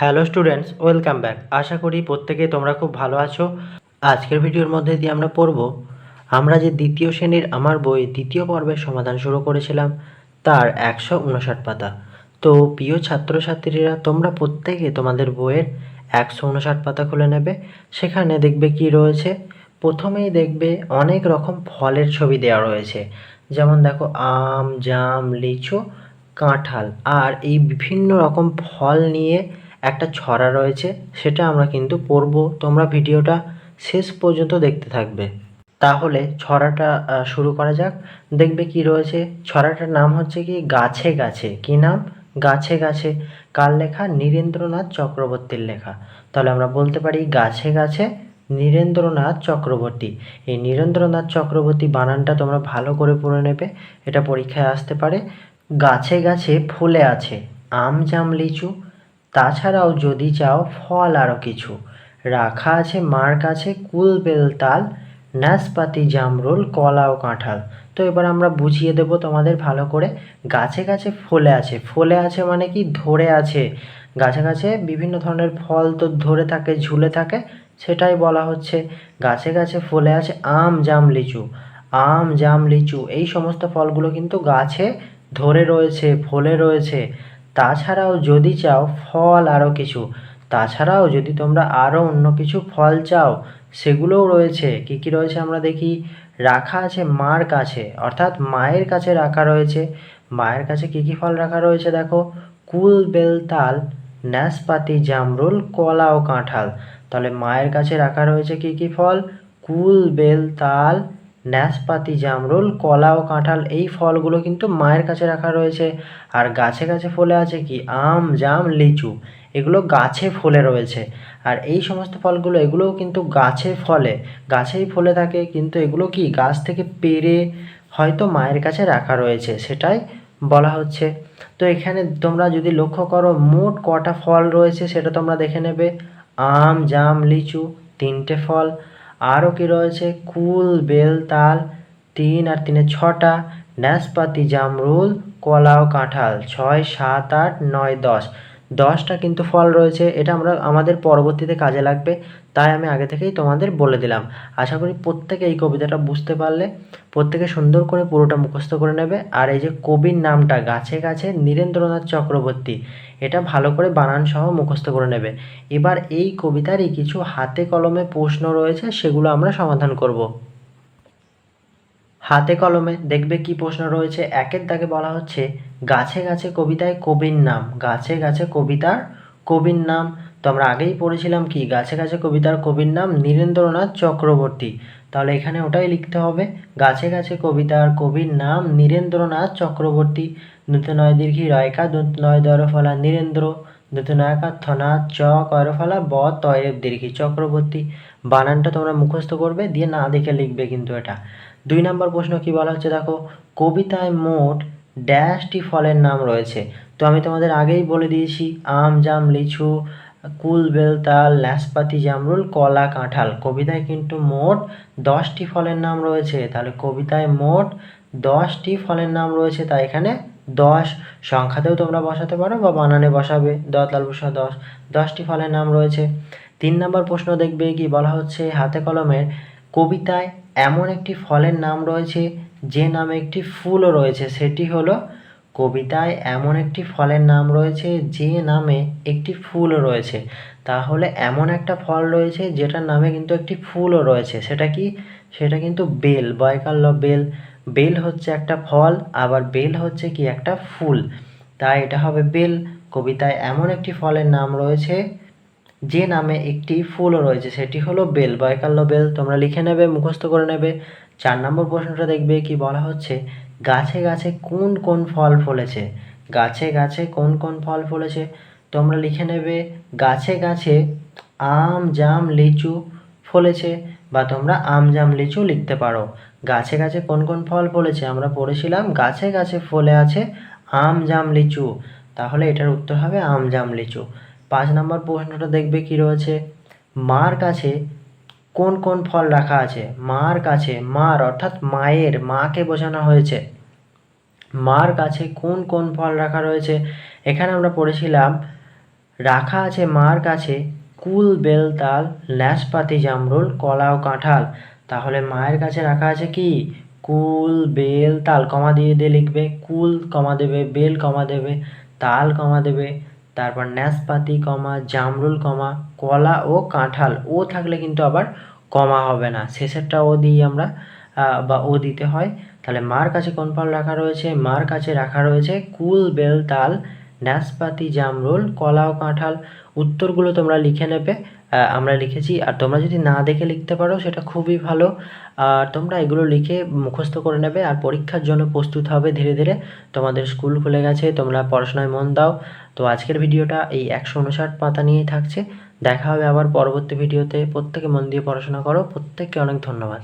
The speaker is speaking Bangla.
Hello students, welcome back. আশা করি প্রত্যেকে তোমরা খুব ভালো আছো। আজকের ভিডিওর মধ্যে দিয়ে আমরা পড়ব, আমরা যে দ্বিতীয় শ্রেণির আমার বই দ্বিতীয় পর্বের সমাধান শুরু করেছিলাম, তার একশো উনষাট পাতা। তো প্রিয় ছাত্রছাত্রীরা, তোমরা প্রত্যেকে তোমাদের বইয়ের একশো উনষাট পাতা খুলে নেবে। সেখানে দেখবে কি রয়েছে? প্রথমেই দেখবে অনেক রকম ফলের ছবি দেওয়া রয়েছে। যেমন দেখো, আম, জাম, লিচু, কাঁঠাল। আর এই বিভিন্ন রকম ফল নিয়ে একটা ছড়া রয়েছে, সেটা আমরা কিন্তু পড়ব। তোমরা ভিডিওটা শেষ পর্যন্ত দেখতে থাকবে। তাহলে ছড়াটা শুরু করা যাক। দেখবে কি রয়েছে? ছড়াটার নাম হচ্ছে কি গাছে গাছে। কি নাম? গাছে গাছে। কার লেখা? নীরেন্দ্রনাথ চক্রবর্তীর লেখা। তাহলে আমরা বলতে পারি গাছে গাছে নীরেন্দ্রনাথ চক্রবর্তী। এই নীরেন্দ্রনাথ চক্রবর্তী বানানটা তোমরা ভালো করে পড়ে নেবে। এটা পরীক্ষায় আসতে পারে। গাছে গাছে ফুলে আছে। আম, জাম, লিচু। তাছাড়াও যদি চাও ফল আরও কিছু, রাখা আছে মার কাছে কুল বেল তাল, নাশপাতি জামরুল, কলা ও কাঁঠাল। তো এবার আমরা বুঝিয়ে দেব তোমাদের ভালো করে, গাছে গাছে ফলে আছে। ফলে আছে মানে কি? ধরে আছে। গাছে গাছে বিভিন্ন ধরনের ফল তো ধরে থাকে, ঝুলে থাকে, সেটাই বলা হচ্ছে। গাছে গাছে ফলে আছে আম, জাম, লিচু। আম, জাম, লিচু, এই সমস্ত ফলগুলো কিন্তু গাছে ধরে রয়েছে, ফলে রয়েছে। তাছাড়াও যদি চাও ফল আরও কিছু, তাছাড়াও যদি তোমরা আরও অন্য কিছু ফল চাও, সেগুলোও রয়েছে। কি কি রয়েছে আমরা দেখি? রাখা আছে মার কাছে, অর্থাৎ মায়ের কাছে রাখা রয়েছে। মায়ের কাছে কি কি ফল রাখা রয়েছে দেখো? কুল, বেল, তাল নাশপাতি জামরুল, কলা ও কাঁঠাল। তাহলে মায়ের কাছে রাখা রয়েছে কি কি ফল? কুল, বেল, তাল নাশপাতি, জামরুল, কলা ও কাঁঠাল, এই ফলগুলো কিন্তু মায়ের কাছে রাখা রয়েছে। আর গাছে গাছে ফলে আছে কি? আম, জাম, লিচু, এগুলো গাছে ফলে রয়েছে। আর এই সমস্ত ফলগুলো, এগুলোও কিন্তু গাছে ফলে। গাছেই ফলে থাকে, কিন্তু এগুলো কি গাছ থেকে পেরে হয়তো মায়ের কাছে রাখা রয়েছে, সেটাই বলা হচ্ছে। তো এখানে তোমরা যদি লক্ষ্য করো, মোট কটা ফল রয়েছে, সেটা তোমরা দেখে নেবে। আম, জাম, লিচু, তিনটে ফল। আরও কি রয়েছে? কুল, বেল, তাল, তিন আর তিনে ছটা। ন্যাসপাতি জামরুল, কলা ও কাঁঠাল, ছয়, সাত, আট, নয়, দশ। দশটা কিন্তু ফল রয়েছে, এটা আমরা আমাদের পরবর্তীতে কাজে লাগবে, তাই আমি আগে থেকেই তোমাদের বলে দিলাম। আশা করি প্রত্যেকে এই কবিতাটা বুঝতে পারলে, প্রত্যেকে সুন্দর করে পুরোটা মুখস্থ করে নেবে, আর এই যে কবির নামটা, গাছে গাছে নীরেন্দ্রনাথ চক্রবর্তী, এটা ভালো করে বানান সহ মুখস্থ করে নেবে। এবার এই কবিতারই কিছু হাতে কলমে প্রশ্ন রয়েছে, সেগুলো আমরা সমাধান করব। হাতে কলমে দেখবে কি প্রশ্ন রয়েছে। একের দাগে বলা হচ্ছে, গাছে গাছে কবিতায় কবির নাম, গাছে গাছে কবিতার কবির নাম। তো আমরা আগেই পড়েছিলাম কি, গাছে গাছে কবিতার কবির নাম নীরেন্দ্রনাথ চক্রবর্তী। তাহলে এখানে ওটাই লিখতে হবে, গাছে গাছে কবিতার কবির নাম নীরেন্দ্রনাথ চক্রবর্তী। দুটো নয় দীর্ঘি রয়কা দুটো নয় দরফলা নীরেন্দ্র। দুটো নয়কা থনা চ করফলা ব তয়ের দীর্ঘি চক্রবর্তী। বানানটা তোমরা মুখস্থ করবে, দিয়ে না দেখে লিখবে কিন্তু এটা। দুই নম্বর প্রশ্ন কি বলা হচ্ছে? দেখো, কবিতায় মোট ড্যাশটি ফলের নাম রয়েছে। তো আমি তোমাদের আগেই বলে দিয়েছি, আম, জাম, লিচু, কুল, বেল, তাল, নাশপাতি, জামরুল, কলা, কাঁঠাল। কবিতায় কিন্তু মোট দশটি ফলের নাম রয়েছে। তাহলে কবিতায় মোট দশটি ফলের নাম রয়েছে তাই এখানে দশ। সংখ্যাতেও তোমরা বসাতে পারো বা বানানে বসাবে। দ, তাল বসা দশ। দশটি ফলের নাম রয়েছে। তিন নম্বর প্রশ্ন দেখবে কি? বলা হচ্ছে, হাতে কলমের কবিতায় এমন একটি ফলের নাম রয়েছে, যে নামে একটি ফুলও রয়েছে। সেটি হলো, কবিতায় এমন একটি ফলের নাম রয়েছে, যে নামে একটি ফুলও রয়েছে। তাহলে এমন একটা ফল রয়েছে, যেটার নামে কিন্তু একটি ফুলও রয়েছে। সেটা কি? সেটা কিন্তু বেল, বয়কাল্য বেল। বেল হচ্ছে একটা ফল, আবার বেল হচ্ছে কি? একটা ফুল। তাই এটা হবে বেল। কবিতায় এমন একটি ফলের নাম রয়েছে যে নামে একটি ফুলও রয়েছে, সেটি হলো বেল। বয়কাল্য বেল, তোমরা লিখে নেবে, মুখস্থ করে নেবে। চার নম্বর প্রশ্নটা দেখবে কি বলা হচ্ছে, গাছে গাছে কোন কোন ফল ফলেছে? গাছে গাছে কোন কোন ফল ফলেছে? তোমরা লিখে নেবে, গাছে গাছে আম, জাম, লিচু ফলেছে বা তোমরা আম, জাম, লিচু লিখতে পারো। গাছে গাছে কোন কোন ফল ফলেছে? আমরা পড়েছিলাম, গাছে গাছে ফলে আছে আম, জাম, লিচু। তাহলে এটার উত্তর হবে আম, জাম, লিচু। পাঁচ নম্বর প্রশ্নটা দেখবে কি রয়েছে? মার কাছে কোন কোন ফল রাখা আছে? মার কাছে, মার, অর্থাৎ মায়ের, মাকে বোঝানো হয়েছে। মার কাছে কোন কোন ফল রাখা রয়েছে? এখানে আমরা পড়েছিলাম, রাখা আছে মার কাছে কুল, বেল, তাল, ন্যাসপাতি, জামরুল, কলা ও কাঁঠাল। তাহলে মায়ের কাছে রাখা আছে কি? কুল, বেল, তাল, কমা দিয়ে দিয়ে লিখবে। কুল কমা দেবে, বেল কমা দেবে, তাল কমা দেবে। তারপর ন্যাসপাতি কমা, জামরুল কমা, কলা ও কাঁঠাল। ও থাকলে কিন্তু আবার কমা হবে না। শেষেরটা ও দিই আমরা বা ও দিতে হয়। তাহলে মার কাছে কোন ফল রাখা রয়েছে? মার কাছে রাখা রয়েছে কুল, বেল, তাল নাশপাতি জামরুল, কলা ও কাঁঠাল উত্তরগুলো তোমরা লিখে নেবে আমরা লিখেছি। আর তোমরা যদি না দেখে লিখতে পারো, সেটা খুবই ভালো। আর তোমরা এগুলো লিখে মুখস্থ করে নেবে, আর পরীক্ষার জন্য প্রস্তুত হবে ধীরে ধীরে। তোমাদের স্কুল খুলে গেছে, তোমরা পড়াশোনায় মন দাও। তো আজকের ভিডিওটা এই একশো উনষাট পাতা নিয়েই থাকছে। দেখা হবে আবার পরবর্তী ভিডিওতে। প্রত্যেকে মন দিয়ে পড়াশোনা করো। প্রত্যেককে অনেক ধন্যবাদ।